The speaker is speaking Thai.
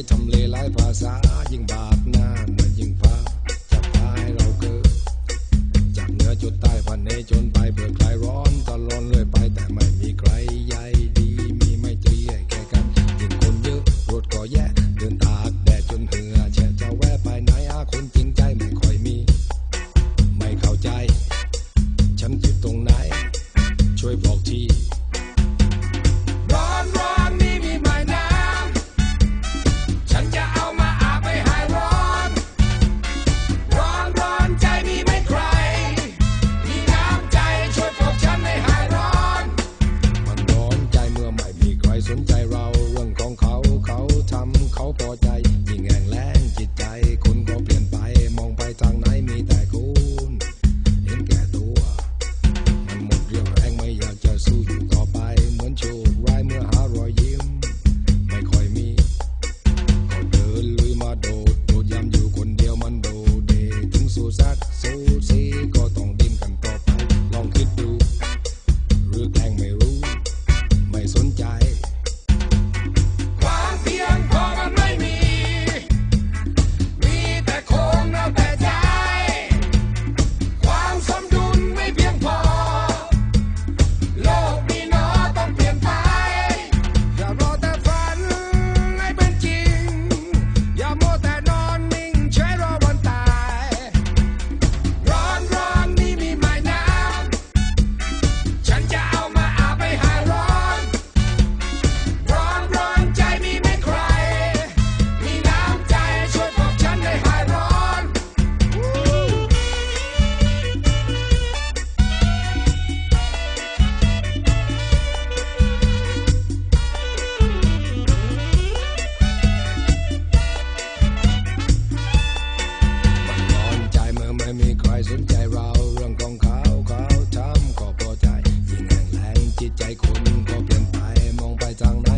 ให้ทำเลหลายภาษา ยิ่งบาดหน้ามันยิ่งพาจะกพาให้เราเกิดจากเหนือจนใต้ผ่านในจนปลาย auto. tongue.